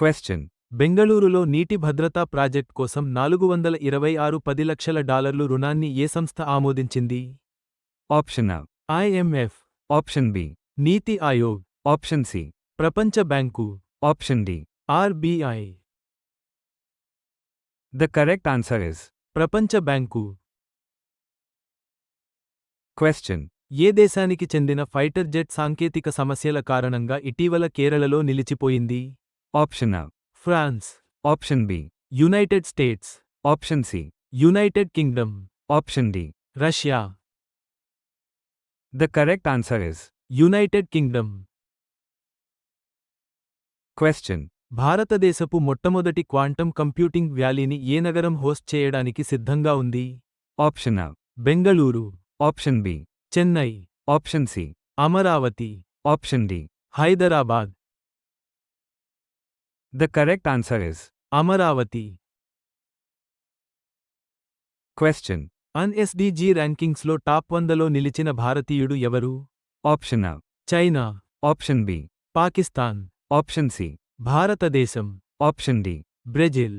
Question. బెంగళూరులో నీటి భద్రతా ప్రాజెక్ట్ కోసం నాలుగు వందల ఇరవై ఆరు పది లక్షల డాలర్లు రుణాన్ని ఏ సంస్థ ఆమోదించింది A. IMF Option B. NITI Aayog Option C. ప్రపంచ bank Option D. RBI The correct answer is. ప్రపంచ బ్యాంకు Question. ఏ దేశానికి చెందిన ఫైటర్ జెట్ సాంకేతిక సమస్యల కారణంగా ఇటీవల కేరళలో నిలిచిపోయింది Option A. France Option B. United States Option C. United Kingdom Option D. Russia The correct answer is. United Kingdom Question. భారతదేశపు మొట్టమొదటి క్వాంటం కంప్యూటింగ్ వ్యాలీని ఏ నగరం హోస్ట్ చేయడానికి సిద్ధంగా ఉంది Option A. Bengaluru Option B. Chennai Option C. Amaravati Option D. Hyderabad The correct answer is. Amaravati Question. UN SDG ర్యాంకింగ్స్లో top వందలో నిలిచిన భారతీయుడు ఎవరు Option A. China Option B. Pakistan Option C. భారతదేశం Option D. Brazil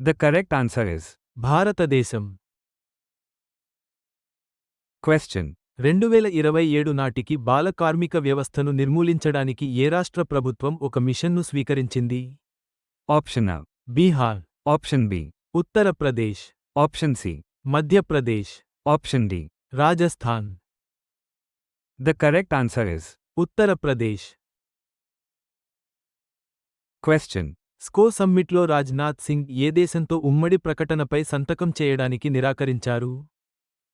The correct answer is. భారతదేశం Question. రెండు వేల ఇరవై ఏడు నాటికి బాల కార్మిక వ్యవస్థను నిర్మూలించడానికి ఏ రాష్ట్ర ప్రభుత్వం ఒక మిషన్ను స్వీకరించింది A. Bihar Option B. Uttar Pradesh Option C. Madhya Pradesh Option D. Rajasthan The correct answer is. Uttar Pradesh Question. స్కో సమ్మిట్లో రాజ్నాథ్ సింగ్ ఏ దేశంతో ఉమ్మడి ప్రకటనపై సంతకం చేయడానికి నిరాకరించారు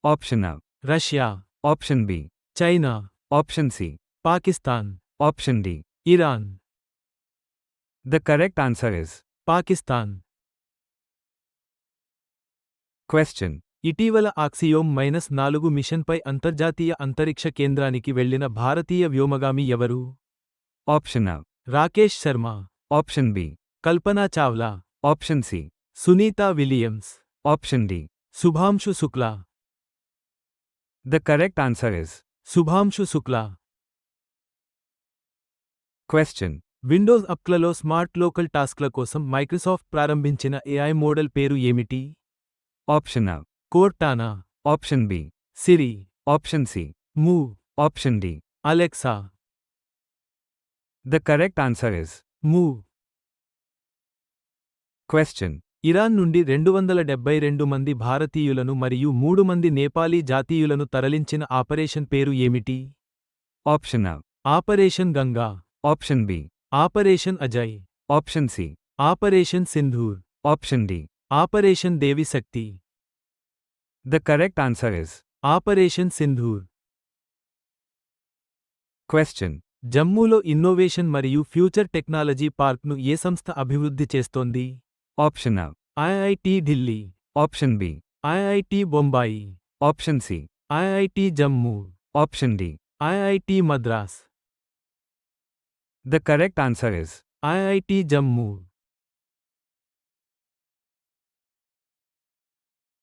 A. Russia Option B. China Option C. Pakistan Option D. Iran The correct answer is. Pakistan Question. ఇటీవల ఆక్సియోమ్ మైనస్ నాలుగు మిషన్పై అంతర్జాతీయ అంతరిక్ష కేంద్రానికి వెళ్ళిన భారతీయ వ్యోమగామి ఎవరు Option A. Rakesh Sharma Option B. Kalpana Chawla Option C. Sunita Williams Option D. Shubhanshu Shukla The correct answer is. Shubhanshu Shukla Question. Windows అప్లలో smart local టాస్క్ల కోసం మైక్రోసాఫ్ట్ ప్రారంభించిన ఏఐ మోడల్ పేరు ఏమిటి Option A. Cortana Option B. Siri Option C. Move Option D. Alexa The correct answer is. Move Question. Iran నుండి రెండు వందల డెబ్బై రెండు మంది భారతీయులను మరియు మూడు మంది నేపాలీ జాతీయులను తరలించిన ఆపరేషన్ పేరు ఏమిటి A. Operation Ganga Option B. Operation Ajay Option C. Operation Sindoor Option D. Operation Devi Shakti The correct answer is. Operation Sindoor Question. జమ్మూలో ఇన్నోవేషన్ మరియు ఫ్యూచర్ టెక్నాలజీ పార్క్ను ఏ సంస్థ అభివృద్ధి చేస్తోంది Option A. IIT Delhi. Option B. IIT Bombay. Option C. IIT Jammu. Option D. IIT Madras. The correct answer is IIT Jammu.